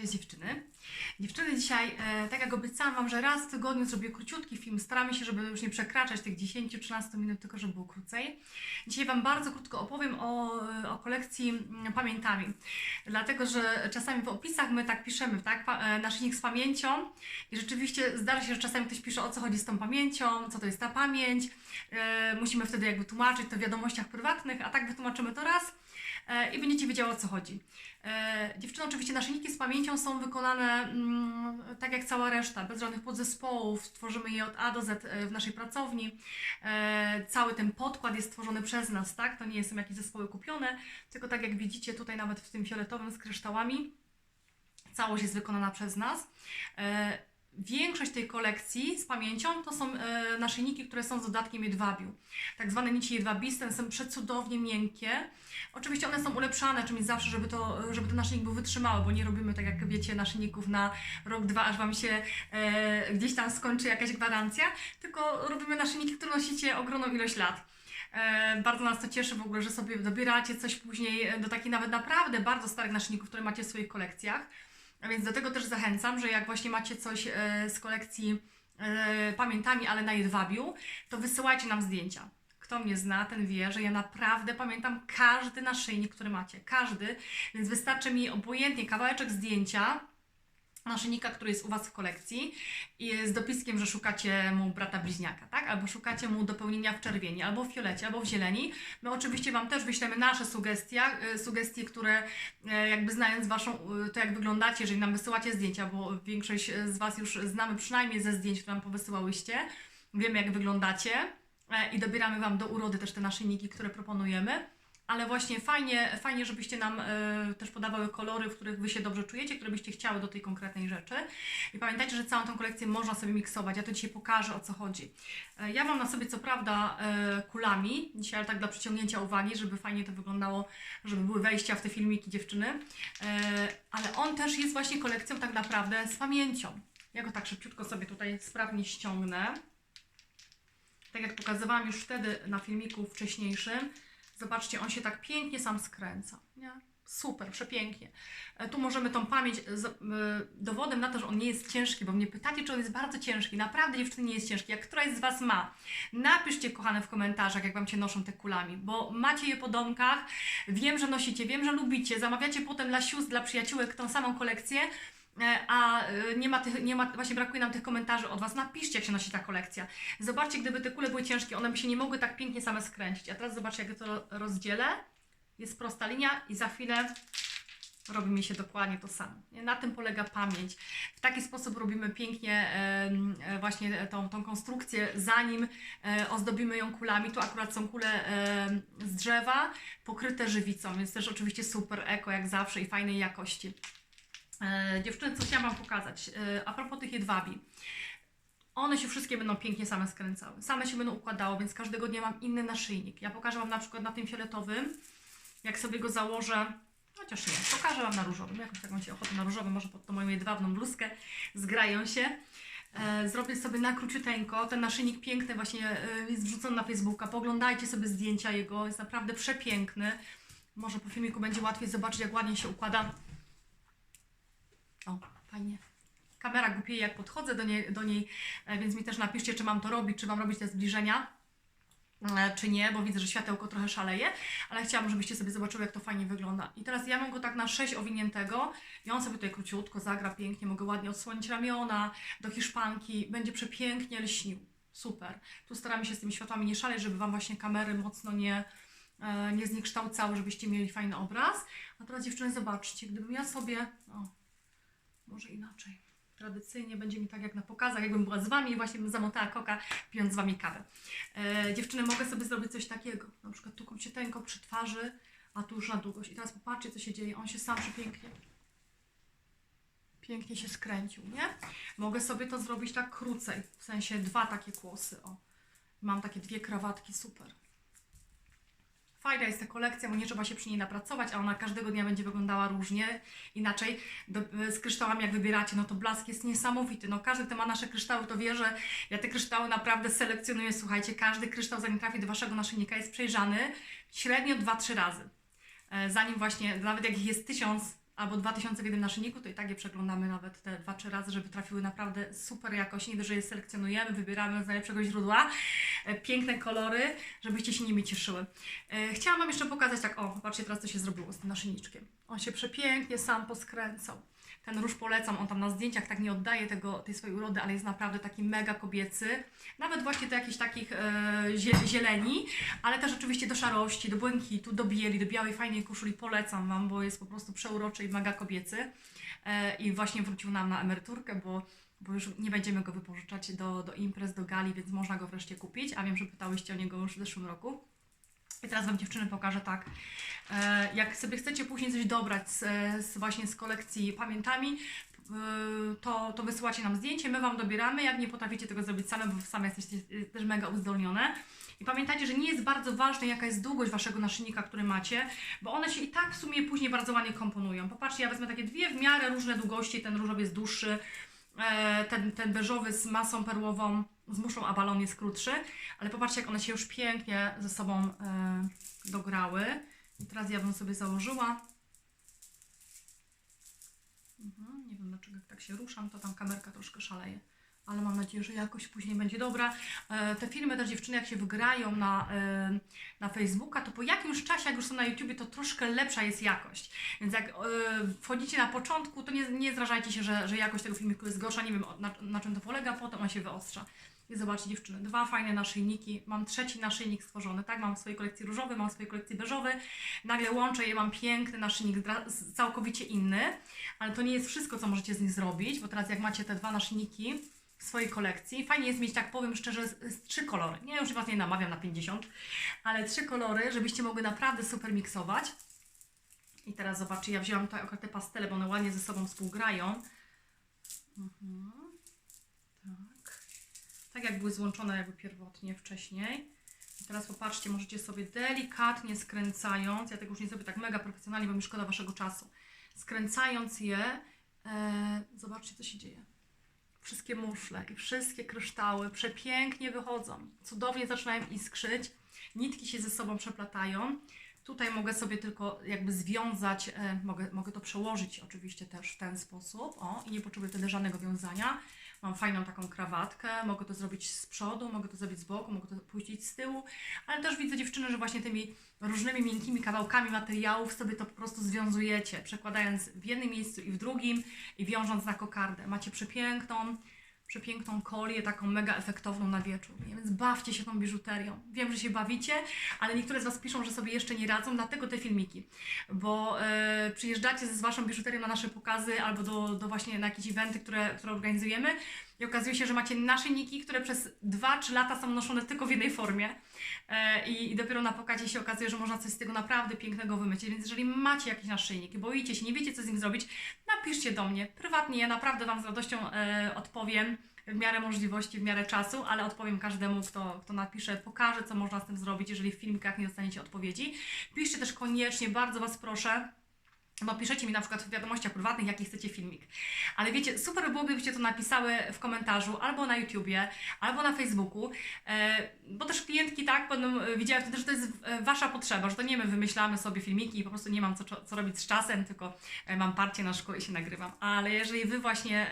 Cześć dziewczyny. Dziewczyny, dzisiaj, e, tak jak obiecałam Wam, że raz w tygodniu zrobię króciutki film. Staramy się, żeby już nie przekraczać tych 10-13 minut, tylko żeby było krócej. Dzisiaj Wam bardzo krótko opowiem o, e, o kolekcji mm, pamiętami. Dlatego, że czasami w opisach my tak piszemy, tak? Pa, e, z pamięcią. I rzeczywiście zdarza się, że czasami ktoś pisze, o co chodzi z tą pamięcią, co to jest ta pamięć. E, musimy wtedy jakby tłumaczyć to w wiadomościach prywatnych, a tak wytłumaczymy to raz i będziecie wiedziały o co chodzi. E, dziewczyny, oczywiście naszyjniki z pamięcią są wykonane mm, tak jak cała reszta, bez żadnych podzespołów. Tworzymy je od A do Z e, w naszej pracowni. E, cały ten podkład jest tworzony przez nas, tak? To nie są jakieś zespoły kupione, tylko tak jak widzicie tutaj nawet w tym fioletowym z kryształami. Całość jest wykonana przez nas. Większość tej kolekcji z pamięcią to są e, naszyjniki, które są z dodatkiem jedwabiu. Tak zwane nici jedwabiste, są przecudownie miękkie. Oczywiście one są ulepszane czymś zawsze, żeby, to, żeby ten naszyjnik był wytrzymały, bo nie robimy tak jak wiecie naszyjników na rok, dwa, aż Wam się e, gdzieś tam skończy jakaś gwarancja, tylko robimy naszyjniki, które nosicie ogromną ilość lat. E, bardzo nas to cieszy w ogóle, że sobie dobieracie coś później do takich nawet naprawdę bardzo starych naszyjników, które macie w swoich kolekcjach. A więc do tego też zachęcam, że jak właśnie macie coś e, z kolekcji e, pamiętami, ale na jedwabiu, to wysyłajcie nam zdjęcia. Kto mnie zna, ten wie, że ja naprawdę pamiętam każdy naszyjnik, który macie. Każdy, więc wystarczy mi obojętnie kawałeczek zdjęcia naszyjnika, który jest u Was w kolekcji i z dopiskiem, że szukacie mu brata bliźniaka, tak? Albo szukacie mu dopełnienia w czerwieni, albo w fiolecie, albo w zieleni. My oczywiście Wam też wyślemy nasze sugestie, sugestie, które e, jakby znając Waszą, y, to jak wyglądacie, jeżeli nam wysyłacie zdjęcia, bo większość z Was już znamy przynajmniej ze zdjęć, które nam powysyłałyście, wiemy jak wyglądacie e, i dobieramy Wam do urody też te naszyjniki, które proponujemy ale właśnie fajnie, fajnie żebyście nam y, też podawały kolory, w których Wy się dobrze czujecie, które byście chciały do tej konkretnej rzeczy. I pamiętajcie, że całą tą kolekcję można sobie miksować. Ja to dzisiaj pokażę, o co chodzi. Y, ja mam na sobie co prawda y, kulami, dzisiaj ale tak dla przyciągnięcia uwagi, żeby fajnie to wyglądało, żeby były wejścia w te filmiki dziewczyny, ale on też jest właśnie kolekcją tak naprawdę z pamięcią. Ja go tak szybciutko sobie tutaj sprawnie ściągnę. Tak jak pokazywałam już wtedy na filmiku wcześniejszym, Zobaczcie, on się tak pięknie sam skręca. Nie? Super, przepięknie. E, Tu możemy tą pamięć, z- y, dowodem na to, że on nie jest ciężki, bo mnie pytacie, czy on jest bardzo ciężki. Naprawdę dziewczyny nie jest ciężki. Jak któraś z Was ma, napiszcie kochane w komentarzach, jak Wam się noszą te kulami, bo macie je po domkach, wiem, że nosicie, wiem, że lubicie, zamawiacie potem dla sióstr, dla przyjaciółek tą samą kolekcję, E, a e, nie ma, tych, nie ma, właśnie brakuje nam tych komentarzy od Was. Napiszcie, jak się nosi ta kolekcja. Zobaczcie, gdyby te kule były ciężkie, one by się nie mogły tak pięknie same skręcić. A teraz zobaczcie, jak to rozdzielę. Jest prosta linia i za chwilę robi mi się dokładnie to samo. Na tym polega pamięć. W taki sposób robimy pięknie e, właśnie tą, tą konstrukcję, zanim e, ozdobimy ją kulami. Tu akurat są kule z drzewa, pokryte żywicą, więc też oczywiście super eko, jak zawsze i fajnej jakości. E, dziewczyny, co chciałam Wam pokazać. E, a propos tych jedwabi. One się wszystkie będą pięknie same skręcały. Same się będą układały, więc każdego dnia mam inny naszyjnik. Ja pokażę Wam na przykład na tym fioletowym, jak sobie go założę. Chociaż nie, pokażę Wam na różowym. Jakoś taką się ochotę na różowym, może pod tą moją jedwabną bluzkę zgrają się. E, zrobię sobie na króciuteńko. Ten naszyjnik piękny właśnie jest wrzucony na Facebooka. Poglądajcie sobie zdjęcia jego, jest naprawdę przepiękny. Może po filmiku będzie łatwiej zobaczyć, jak ładnie się układa o, fajnie. Kamera głupieje jak podchodzę do niej, do niej, e, więc mi też napiszcie, czy mam to robić, czy mam robić te zbliżenia, e, czy nie, bo widzę, że światełko trochę szaleje, ale chciałam, żebyście sobie zobaczyły, jak to fajnie wygląda. I teraz ja mam go tak na 6 owiniętego i on sobie tutaj króciutko zagra pięknie, mogę ładnie odsłonić ramiona do hiszpanki, będzie przepięknie lśnił. Super. Tu staramy się z tymi światłami nie szaleć, żeby Wam właśnie kamery mocno nie, e, nie zniekształcały, żebyście mieli fajny obraz. A teraz dziewczyny, zobaczcie, gdybym ja sobie... O, może inaczej. Tradycyjnie będzie mi tak jak na pokazach, jakbym była z Wami i właśnie bym zamotała koka, pijąc z Wami kawę. E, dziewczyny, mogę sobie zrobić coś takiego, na przykład tu króciuteńko przy twarzy, a tu już na długość. I teraz popatrzcie, co się dzieje. On się sam przepięknie, pięknie się skręcił, nie? Mogę sobie to zrobić tak krócej, w sensie dwa takie kłosy, o. Mam takie dwie krawatki, super. Fajna jest ta kolekcja, bo nie trzeba się przy niej napracować, a ona każdego dnia będzie wyglądała różnie, inaczej. Do, z kryształami jak wybieracie, no to blask jest niesamowity. No każdy, kto ma nasze kryształy, to wie, że ja te kryształy naprawdę selekcjonuję. Słuchajcie, każdy kryształ, zanim trafi do Waszego naszyjnika, jest przejrzany średnio 2-3 razy. E, Zanim właśnie, nawet jak ich jest tysiąc, albo 2000 w jednym naszyjniku, to i tak je przeglądamy nawet te dwa, trzy razy, żeby trafiły naprawdę super jakość. Nie dość, że je selekcjonujemy, wybieramy z najlepszego źródła, e, piękne kolory, żebyście się nimi cieszyły. E, Chciałam Wam jeszcze pokazać tak, o, patrzcie teraz co się zrobiło z tym naszyjniczkiem. On się przepięknie sam poskręcał. Ten róż polecam, on tam na zdjęciach tak nie oddaje tego, tej swojej urody, ale jest naprawdę taki mega kobiecy. Nawet właśnie do jakichś takich e, zie- zieleni, ale też oczywiście do szarości, do błękitu, do bieli, do białej fajnej koszuli polecam Wam, bo jest po prostu przeuroczy i mega kobiecy. E, I właśnie wrócił nam na emeryturkę, bo, bo już nie będziemy go wypożyczać do, do imprez, do gali, więc można go wreszcie kupić, a wiem, że pytałyście o niego już w zeszłym roku. I teraz Wam dziewczyny pokażę tak. E, jak sobie chcecie później coś dobrać z, z właśnie z kolekcji pamiętami, e, to, to wysyłacie nam zdjęcie, my Wam dobieramy. Jak nie potraficie tego zrobić same, bo same jesteście też mega uzdolnione. I pamiętajcie, że nie jest bardzo ważne, jaka jest długość Waszego naszyjnika, który macie, bo one się i tak w sumie później bardzo ładnie komponują. Popatrzcie, ja wezmę takie dwie w miarę różne długości, ten różowy jest dłuższy, e, ten, ten beżowy z masą perłową, z muszlą, a balon jest krótszy, ale popatrzcie, jak one się już pięknie ze sobą e, dograły. I teraz ja bym sobie założyła. Mhm, nie wiem dlaczego jak tak się ruszam, to tam kamerka troszkę szaleje. Ale mam nadzieję, że jakoś później będzie dobra. E, te filmy też dziewczyny, jak się wygrają na, e, na Facebooka, to po jakimś czasie, jak już są na YouTubie, to troszkę lepsza jest jakość. Więc jak e, wchodzicie na początku, to nie, nie zrażajcie się, że, że jakość tego filmiku jest gorsza. Nie wiem na, na czym to polega, potem on się wyostrza. I zobaczcie dziewczyny, dwa fajne naszyjniki. Mam trzeci naszyjnik stworzony, tak? Mam w swojej kolekcji różowy, mam w swojej kolekcji beżowy. Nagle łączę je, mam piękny naszyjnik, całkowicie inny. Ale to nie jest wszystko, co możecie z nich zrobić, bo teraz jak macie te dwa naszyjniki w swojej kolekcji, fajnie jest mieć, tak powiem szczerze, z, z trzy kolory. Nie, już Was nie namawiam na 50, ale trzy kolory, żebyście mogły naprawdę super miksować. I teraz zobaczcie, ja wzięłam akurat te pastele, bo one ładnie ze sobą współgrają. Mhm. Tak. Jak były złączone jakby pierwotnie wcześniej. I teraz popatrzcie, możecie sobie delikatnie skręcając, ja tego już nie zrobię tak mega profesjonalnie, bo mi szkoda Waszego czasu. Skręcając je, e, zobaczcie co się dzieje. Wszystkie muszle i wszystkie kryształy przepięknie wychodzą. Cudownie zaczynają iskrzyć. Nitki się ze sobą przeplatają. Tutaj mogę sobie tylko jakby związać, e, mogę, mogę to przełożyć oczywiście też w ten sposób. O, i nie potrzebuję wtedy żadnego wiązania. Mam fajną taką krawatkę, mogę to zrobić z przodu, mogę to zrobić z boku, mogę to puścić z tyłu, ale też widzę dziewczyny, że właśnie tymi różnymi miękkimi kawałkami materiałów sobie to po prostu związujecie, przekładając w jednym miejscu i w drugim i wiążąc na kokardę. Macie przepiękną, przepiękną kolię, taką mega efektowną na wieczór. Więc bawcie się tą biżuterią. Wiem, że się bawicie, ale niektóre z Was piszą, że sobie jeszcze nie radzą, dlatego te filmiki. Bo e, przyjeżdżacie z Waszą biżuterią na nasze pokazy albo do, do właśnie na jakieś eventy, które, które organizujemy i okazuje się, że macie naszyjniki, które przez 2-3 lata są noszone tylko w jednej formie. E, i, dopiero na pokazie się okazuje, że można coś z tego naprawdę pięknego wymyślić. Więc jeżeli macie jakiś naszyjnik boicie się, nie wiecie co z nim zrobić, napiszcie do mnie. Prywatnie ja naprawdę Wam z radością e, odpowiem w miarę możliwości, w miarę czasu, ale odpowiem każdemu, kto, kto napisze, pokażę, co można z tym zrobić, jeżeli w filmikach nie dostaniecie odpowiedzi. Piszcie też koniecznie, bardzo Was proszę, no piszecie mi na przykład w wiadomościach prywatnych, jaki chcecie filmik. Ale wiecie, super by było, gdybyście to napisały w komentarzu, albo na YouTubie, albo na Facebooku, e, bo też klientki tak będą e, widziały wtedy, że to jest e, Wasza potrzeba, że to nie my wymyślamy sobie filmiki i po prostu nie mam co, co robić z czasem, tylko mam parcie na szkole i się nagrywam. Ale jeżeli Wy właśnie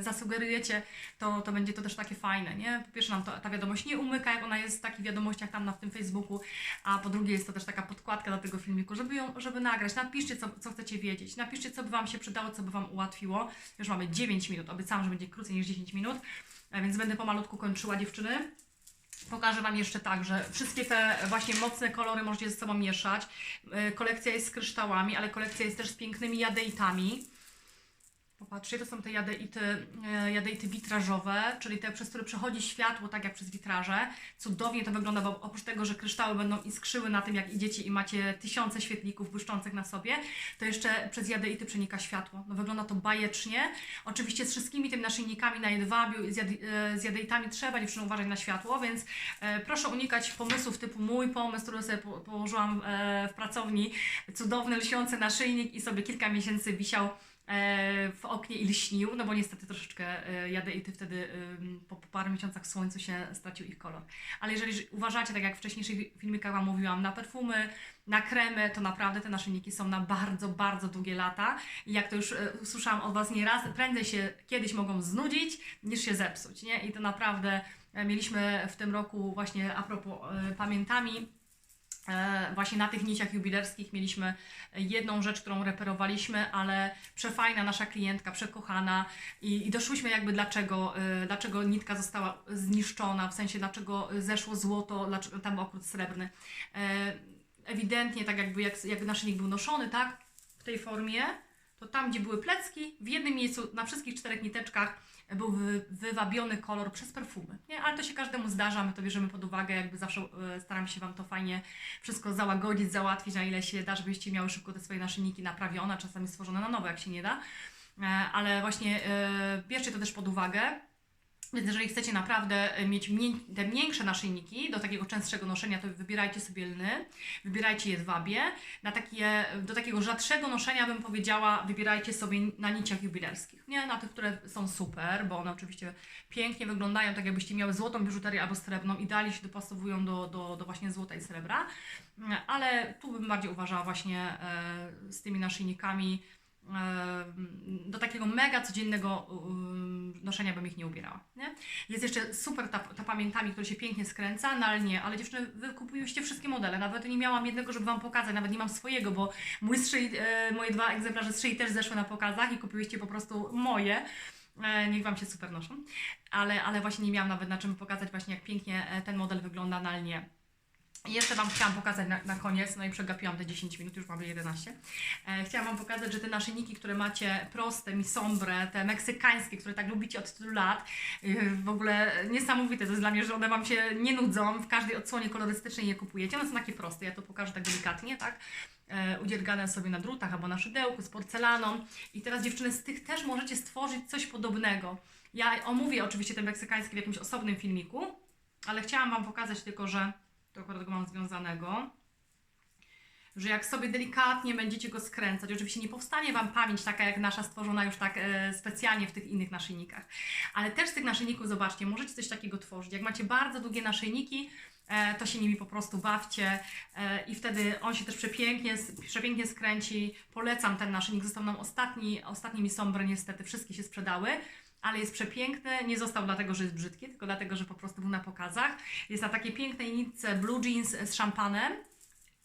zasugerujecie, to, to będzie to też takie fajne, nie? Po pierwsze nam to, ta wiadomość nie umyka, jak ona jest w takich wiadomościach tam na w tym Facebooku, a po drugie jest to też taka podkładka do tego filmiku, żeby ją, żeby nagrać. Napiszcie, co, co chcecie wiedzieć. Napiszcie, co by Wam się przydało, co by Wam ułatwiło. Już mamy 9 minut, obiecałam, że będzie krócej niż 10 minut, e, więc będę pomalutku kończyła dziewczyny. Pokażę Wam jeszcze tak, że wszystkie te właśnie mocne kolory możecie ze sobą mieszać. E, Kolekcja jest z kryształami, ale kolekcja jest też z pięknymi jadeitami. Popatrzcie, to są te jadeity, e, jadeity witrażowe, czyli te, przez które przechodzi światło, tak jak przez witraże. Cudownie to wygląda, bo oprócz tego, że kryształy będą iskrzyły na tym, jak idziecie i macie tysiące świetlików błyszczących na sobie, to jeszcze przez jadeity przenika światło. No wygląda to bajecznie. Oczywiście z wszystkimi tymi naszyjnikami na jedwabiu i z, jady, e, z jadeitami trzeba dziewczyny uważać na światło, więc e, proszę unikać pomysłów typu mój pomysł, który sobie po, położyłam e, w pracowni, cudowny, lśniący naszyjnik i sobie kilka miesięcy wisiał w oknie i lśnił, no bo niestety troszeczkę e, jadę i ty wtedy po, paru miesiącach w słońcu się stracił ich kolor. Ale jeżeli uważacie, tak jak w wcześniejszych filmikach Wam mówiłam, na perfumy, na kremy, to naprawdę te naszyjniki są na bardzo, bardzo długie lata. I jak to już e, usłyszałam od Was nieraz, prędzej się kiedyś mogą znudzić, niż się zepsuć, nie? I to naprawdę e, mieliśmy w tym roku właśnie a propos e, pamiętami, E, Właśnie na tych niciach jubilerskich mieliśmy jedną rzecz, którą reperowaliśmy, ale przefajna nasza klientka, przekochana i, i doszłyśmy jakby dlaczego, e, dlaczego nitka została zniszczona, w sensie dlaczego zeszło złoto, dlaczego tam był okrut srebrny. E, Ewidentnie tak jakby jak, jak naszyjnik był noszony, tak, w tej formie, to tam gdzie były plecki, w jednym miejscu na wszystkich czterech niteczkach był wy, wywabiony kolor przez perfumy. Nie? Ale to się każdemu zdarza, my to bierzemy pod uwagę, jakby zawsze e, staram się Wam to fajnie wszystko załagodzić, załatwić na ile się da, żebyście miały szybko te swoje naszyjniki naprawione, czasami stworzone na nowo, jak się nie da. E, Ale właśnie e, bierzcie to też pod uwagę. Więc jeżeli chcecie naprawdę e, mieć te większe naszyjniki do takiego częstszego noszenia, to wybierajcie sobie lny, wybierajcie jedwabie. Na takie, do takiego rzadszego noszenia bym powiedziała, wybierajcie sobie na niciach jubilerskich. Nie na tych, które są super, bo one oczywiście pięknie wyglądają, tak jakbyście miały złotą biżuterię albo srebrną, idealnie się dopasowują do, do, do właśnie złota i srebra. Mm, Ale tu bym bardziej uważała właśnie e, z tymi naszyjnikami do takiego mega codziennego noszenia bym ich nie ubierała. Nie? Jest jeszcze super ta, ta pamiętami, które się pięknie skręca, no ale nie, ale dziewczyny, wy kupiłyście wszystkie modele, nawet nie miałam jednego, żeby Wam pokazać, nawet nie mam swojego, bo mój strzej, e, moje dwa egzemplarze strzei też zeszły na pokazach i kupiłyście po prostu moje. E, niech Wam się super noszą. Ale, ale właśnie nie miałam nawet na czym pokazać właśnie jak pięknie e, ten model wygląda na lnie. I Jeszcze Wam chciałam pokazać na, na koniec, no i przegapiłam te 10 minut, już mamy 11. E, chciałam Wam pokazać, że te naszyjniki, które macie proste, mi sombre, te meksykańskie, które tak lubicie od tylu lat, e, w ogóle niesamowite to jest dla mnie, że one Wam się nie nudzą, w każdej odsłonie kolorystycznej je kupujecie. One są takie proste, ja to pokażę tak delikatnie, tak? E, udziergane sobie na drutach albo na szydełku z porcelaną. I teraz dziewczyny, z tych też możecie stworzyć coś podobnego. Ja omówię oczywiście ten meksykański w jakimś osobnym filmiku, ale chciałam Wam pokazać tylko, że to akurat go mam związanego, że jak sobie delikatnie będziecie go skręcać, oczywiście nie powstanie Wam pamięć taka jak nasza stworzona już tak e, specjalnie w tych innych naszyjnikach, ale też z tych naszyjników, zobaczcie, możecie coś takiego tworzyć. Jak macie bardzo długie naszyjniki, e, to się nimi po prostu bawcie e, i wtedy on się też przepięknie, przepięknie skręci. Polecam ten naszyjnik, został nam ostatni, ostatni mi sombre niestety, wszystkie się sprzedały ale jest przepiękny. Nie został dlatego, że jest brzydki, tylko dlatego, że po prostu był na pokazach. Jest na takiej pięknej nitce blue jeans z szampanem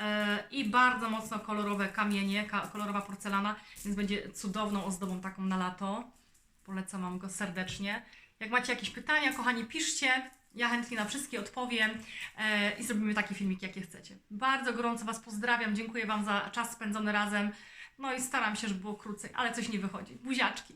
e, i bardzo mocno kolorowe kamienie, ka- kolorowa porcelana, więc będzie cudowną ozdobą taką na lato. Polecam Wam go serdecznie. Jak macie jakieś pytania, kochani, piszcie. Ja chętnie na wszystkie odpowiem e, i zrobimy taki filmik, jakie chcecie. Bardzo gorąco Was pozdrawiam. Dziękuję Wam za czas spędzony razem. No i staram się, żeby było krócej, ale coś nie wychodzi. Buziaczki.